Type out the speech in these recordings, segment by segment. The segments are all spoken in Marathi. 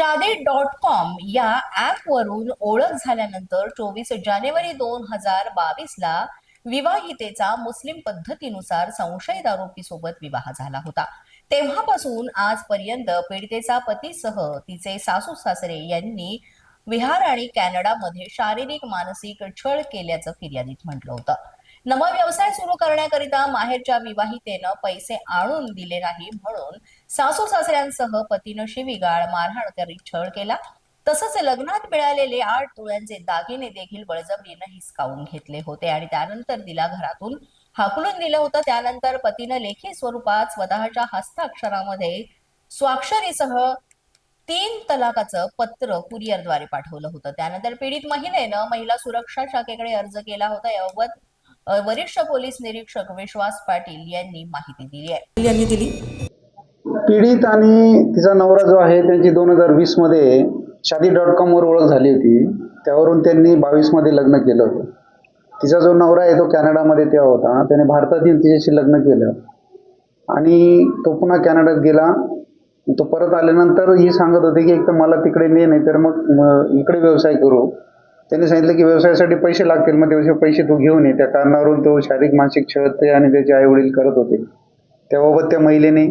चादे डॉट कॉम या ॲपवरून ओळख झाल्यानंतर चोवीस जानेवारी दोन हजार बावीसला विवाहितेचा मुस्लिम पद्धतीनुसार संशयित आरोपीसोबत विवाह झाला होता. तेव्हापासून आजपर्यंत पीडितेचा पतीसह तिचे सासू सासरे यांनी विहार आणि कॅनडामध्ये शारीरिक मानसिक छळ केल्याचं फिर्यादीत म्हटलं होतं. नवा व्यवसाय सुरू करण्याकरिता माहेरच्या विवाहितेनं पैसे आणून दिले नाही म्हणून सासू सासऱ्यांसह पतीनं शिवीगाळ मारहाण करीत छळ केला. तसंच लग्नात मिळालेले आठ तोळ्यांचे दागिने देखील बळजबरीनं हिसकावून घेतले होते आणि त्यानंतर तिला घरातून हाकलून दिलं होतं. त्यानंतर पतीनं लेखी स्वरूपात स्वतःच्या हस्ताक्षरामध्ये स्वाक्षरीसह तीन तलाकाचं पत्र कुरिअरद्वारे पाठवलं होतं. त्यानंतर पीडित महिलेनं महिला सुरक्षा शाखेकडे अर्ज केला होता. याबाबत वरिष्ठ पोलीस निरीक्षक विश्वास पाटील यांनी माहिती दिली आहे. यांनी दिली. पीडित आणि तिचा नवरा जो आहे त्यांची दोन हजार वीसमध्ये शादी डॉट कॉमवर ओळख झाली होती. त्यावरून त्यांनी बावीसमध्ये लग्न केलं होतं. तिचा जो नवरा आहे तो कॅनडामध्ये तेव्हा होता. त्याने भारतात येऊन तिच्याशी लग्न केलं. आणि तो पुन्हा कॅनडात गेला. तो परत आल्यानंतर ही सांगत होते की एक तर मला तिकडे ने नाही तर मग इकडे व्यवसाय करू. त्यांनी सांगितलं की व्यवसायासाठी पैसे लागतील मग तेवढे पैसे तू घेऊन ये. त्या कारणावरून तो शारीरिक मानसिक छळ आणि त्याचे आई वडील करत होते. त्याबाबत त्या महिलेने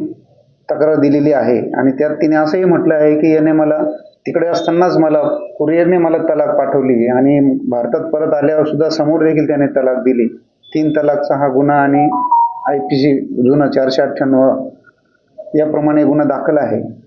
तक्रार दिलेली आहे. आणि त्यात तिने असंही म्हटलं आहे की याने मला तिकडे असतानाच मला कुरिअरने मला तलाक पाठवली आणि भारतात परत आल्यावर सुद्धा समोर देखील त्याने तलाक दिली. तीन तलाकचा हा गुन्हा आणि आय पी सी जुनं चारशे अठ्ठ्याण्णव याप्रमाणे गुन्हा दाखल आहे.